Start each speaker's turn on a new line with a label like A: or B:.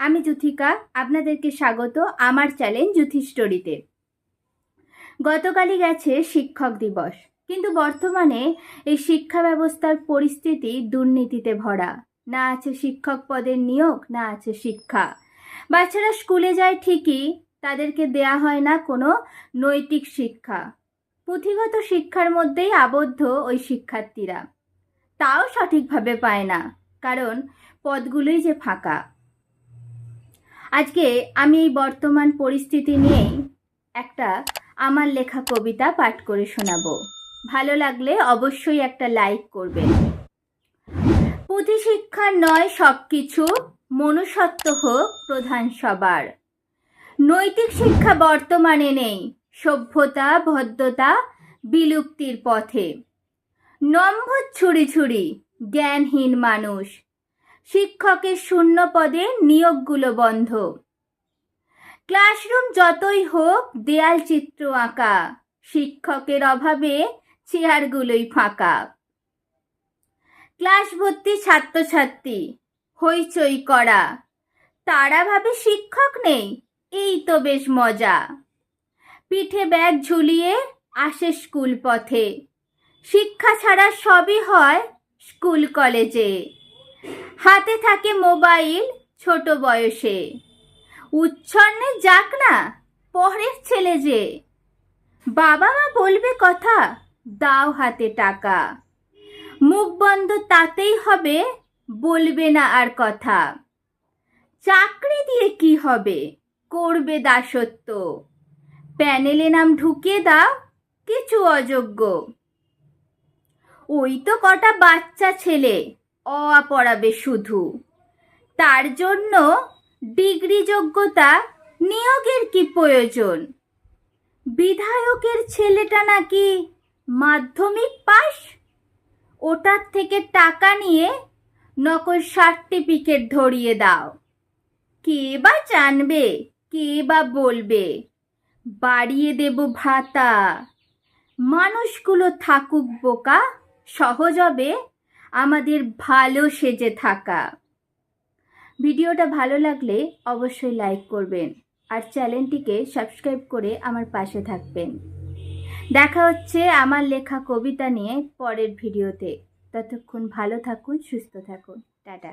A: আমি যুথিকা আপনাদেরকে স্বাগত আমার চ্যালেঞ্জ যুথি স্টোরিতে। গতকালই গেছে শিক্ষক দিবস, কিন্তু বর্তমানে এই শিক্ষা ব্যবস্থার পরিস্থিতি দুর্নীতিতে ভরা। না আছে শিক্ষক পদের নিয়োগ, না আছে শিক্ষা। বাচ্চারা স্কুলে যায় ঠিকই, তাদেরকে দেয়া হয় না কোনো নৈতিক শিক্ষা। পুঁথিগত শিক্ষার মধ্যেই আবদ্ধ ওই শিক্ষার্থীরা। তাও সঠিকভাবে পায় না, কারণ পদগুলোই যে ফাঁকা। আজকে আমি এই বর্তমান পরিস্থিতি নিয়েই একটা আমার লেখা কবিতা পাঠ করে শোনাবো। ভালো লাগলে অবশ্যই একটা লাইক করবেন। পুঁথি শিক্ষার নয় সব কিছু মনুষ্যত্ব হোক প্রধান সবার। নৈতিক শিক্ষা বর্তমানে নেই, সভ্যতা, ভদ্রতা বিলুপ্তির পথে। নম্বর ছুরি ছুরি, জ্ঞানহীন মানুষ শিক্ষকের শূন্য পদে নিয়োগগুলো বন্ধ। ক্লাসরুম যতই হোক, দেয়াল চিত্র আঁকা, শিক্ষকের অভাবে চেয়ারগুলোই ফাঁকা। ক্লাস ভর্তি ছাত্রছাত্রী, হইচই করা, তারা ভাবে শিক্ষক নেই, এই তো বেশ মজা। পিঠে ব্যাগ ঝুলিয়ে আসে স্কুল পথে, শিক্ষা ছাড়া সবই হয় স্কুল কলেজে। হাতে থাকে মোবাইল ছোট বয়সে। উচ্ছন্নে যাক না, পরের ছেলে যে। বাবা মা বলবে কথা, দাও হাতে টাকা। মুখ বন্ধ তাতেই হবে, বলবে না আর কথা। চাকরি দিয়ে কি হবে, করবে দাসত্ব। প্যানেলে নাম ঢুকিয়ে দাও, কিছু অযোগ্য। ওই তো কটা বাচ্চা ছেলে। অ পড়াবে শুধু। তার জন্য ডিগ্রি যোগ্যতা নিয়োগের কি প্রয়োজন? বিধায়কের ছেলেটা নাকি মাধ্যমিক পাস ওটার থেকে টাকা নিয়ে নকল সার্টিফিকেট ধরিয়ে দাও। কে বা জানবে, কে বা বলবে? বাড়িয়ে দেব ভাতা। মানুষগুলো থাকুক বোকা, সহজ হবে আমাদের ভালো সেজে থাকা। ভিডিওটা ভালো লাগলে অবশ্যই লাইক করবেন আর চ্যানেলটিকে সাবস্ক্রাইব করে আমার পাশে থাকবেন। দেখা হচ্ছে আমার লেখা কবিতা নিয়ে পরের ভিডিওতে। ততক্ষণ ভালো থাকুন, সুস্থ থাকুন। টাটা।